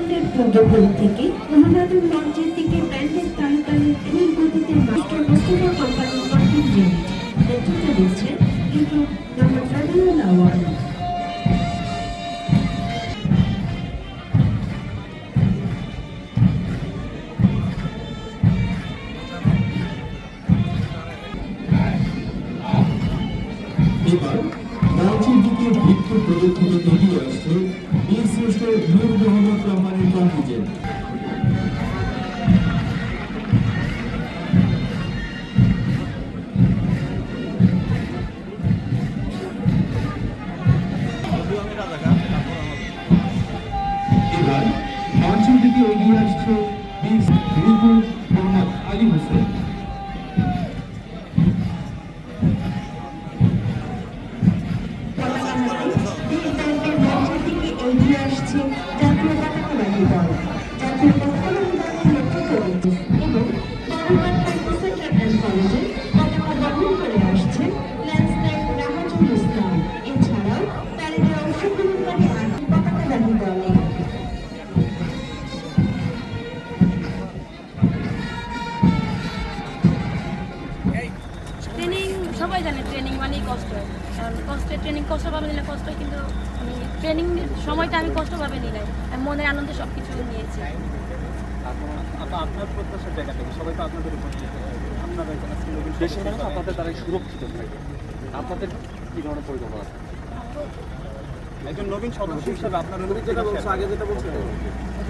রাউন্ডের পূর্বপল থেকে মহানাদন মঞ্চের দিকে ব্যান্ডের তালে তালে ধীর গতিতে মাস্টার মোস্তফা কোম্পানির কন্টেন্ট ইউনিট নেতৃত্ব দিচ্ছেন রাবিউল আওয়াল এবার মঞ্চের দিকে বৃত্ত প্রদক্ষিণে এগিয়ে আসছে বীর শ্রেষ্ঠ কন্টিজেন্ট এবার মঞ্চের দিকে এগিয়ে আসছে রিপুল মোহাম্মদ আলী হোসেন। পতাকা হাতে ট্রেনিং সবাই জানে ট্রেনিং মানেই কষ্ট। কারণ কষ্টের ট্রেনিং কষ্টভাবে নিলে কষ্ট কিন্তু আমি ট্রেনিং সময়টা আমি কষ্টভাবে আমি মনের আনন্দে সব কিছু নিয়েছি। আপনার আপনার প্রত্যাশার জায়গা থেকে সবাই তো আপনাদের উপর আপনারা দেশের মানুষ আপনাদের দ্বারা সুরক্ষিত থাকে। আপনাদের কি ধরনের পরিকল্পনা আছে? একজন নবীন সদস্য হিসেবে আপনার নবীন যেটা বলছে আগে যেটা বলছে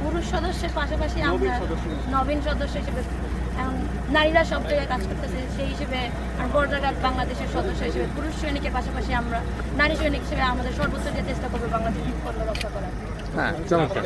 পুরুষ সদস্যের পাশাপাশি আমরা নবীন সদস্য। হিসেবে এখন নারীরা সব জায়গায় কাজ করতেছে সেই হিসেবে আর বর্ডার গার্ড বাংলাদেশের সদস্য হিসেবে পুরুষ সৈনিকের পাশাপাশি আমরা নারী সৈনিক হিসেবে আমাদের সর্বোচ্চ যে চেষ্টা করব বাংলাদেশ রক্ষা করার। হ্যাঁ চমৎকার।